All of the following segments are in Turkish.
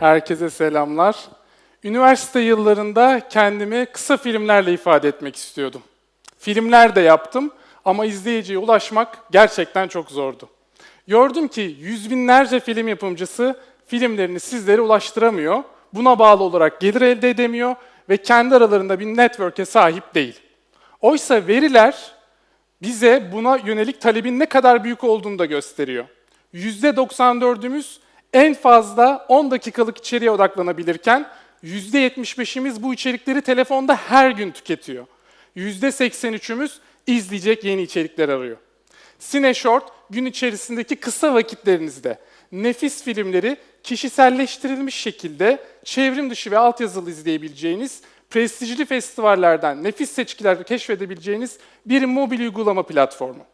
Herkese selamlar. Üniversite yıllarında kendimi kısa filmlerle ifade etmek istiyordum. Filmler de yaptım ama izleyiciye ulaşmak gerçekten çok zordu. Gördüm ki yüz binlerce film yapımcısı filmlerini sizlere ulaştıramıyor, buna bağlı olarak gelir elde edemiyor ve kendi aralarında bir network'e sahip değil. Oysa veriler bize buna yönelik talebin ne kadar büyük olduğunu da gösteriyor. %94'ümüz en fazla 10 dakikalık içeriğe odaklanabilirken %75'imiz bu içerikleri telefonda her gün tüketiyor. %83'ümüz izleyecek yeni içerikler arıyor. Cineshort gün içerisindeki kısa vakitlerinizde nefis filmleri kişiselleştirilmiş şekilde çevrim dışı ve altyazılı izleyebileceğiniz, prestijli festivallerden nefis seçkiler keşfedebileceğiniz bir mobil uygulama platformu.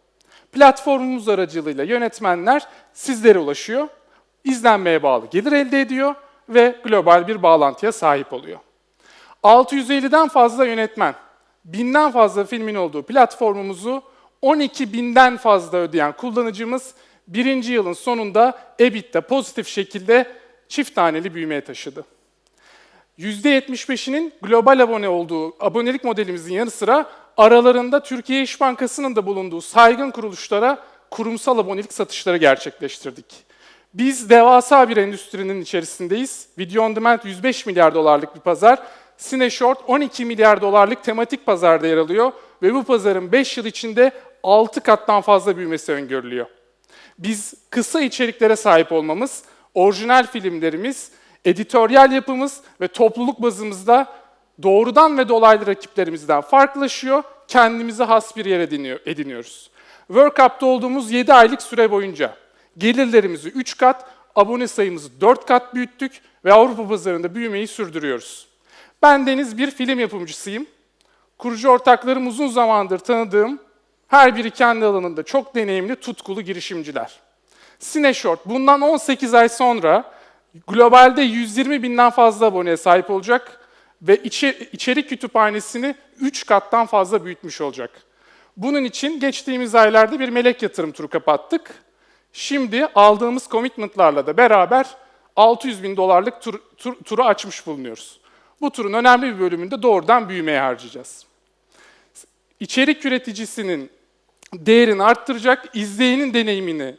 Platformumuz aracılığıyla yönetmenler sizlere ulaşıyor, izlenmeye bağlı gelir elde ediyor ve global bir bağlantıya sahip oluyor. 650'den fazla yönetmen, binden fazla filmin olduğu platformumuzu 12 binden fazla ödeyen kullanıcımız birinci yılın sonunda EBIT'te pozitif şekilde çift taneli büyümeye taşıdı. %75'inin global abone olduğu abonelik modelimizin yanı sıra aralarında Türkiye İş Bankası'nın da bulunduğu saygın kuruluşlara kurumsal abonelik satışları gerçekleştirdik. Biz devasa bir endüstrinin içerisindeyiz. Video on demand 105 milyar dolarlık bir pazar. Cineshort 12 milyar dolarlık tematik pazarda yer alıyor ve bu pazarın 5 yıl içinde 6 kattan fazla büyümesi öngörülüyor. Biz kısa içeriklere sahip olmamız, orijinal filmlerimiz, editoryal yapımız ve topluluk bazımızda doğrudan ve dolaylı rakiplerimizden farklılaşıyor, kendimize has bir yer ediniyor, ediniyoruz. World Cup'ta olduğumuz 7 aylık süre boyunca gelirlerimizi 3 kat, abone sayımızı 4 kat büyüttük ve Avrupa pazarında büyümeyi sürdürüyoruz. Ben Deniz bir film yapımcısıyım. Kurucu ortaklarım uzun zamandır tanıdığım, her biri kendi alanında çok deneyimli, tutkulu girişimciler. Cineshort bundan 18 ay sonra globalde 120 binden fazla aboneye sahip olacak ve içi, içerik kütüphanesini 3 kattan fazla büyütmüş olacak. Bunun için geçtiğimiz aylarda bir melek yatırım turu kapattık. Şimdi aldığımız commitment'larla da beraber 600 bin dolarlık tur, tur, turu açmış bulunuyoruz. Bu turun önemli bir bölümünde doğrudan büyümeye harcayacağız. İçerik üreticisinin değerini arttıracak, izleyenin deneyimini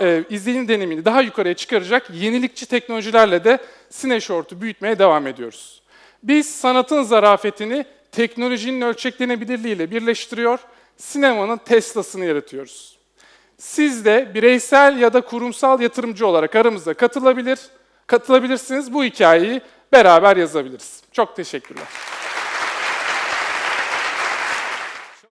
e, izleyenin deneyimini daha yukarıya çıkaracak yenilikçi teknolojilerle de Cineshort'u büyütmeye devam ediyoruz. Biz sanatın zarafetini teknolojinin ölçeklenebilirliğiyle birleştiriyor, sinemanın Tesla'sını yaratıyoruz. Siz de bireysel ya da kurumsal yatırımcı olarak aramıza katılabilir, katılabilirsiniz. Bu hikayeyi beraber yazabiliriz. Çok teşekkürler.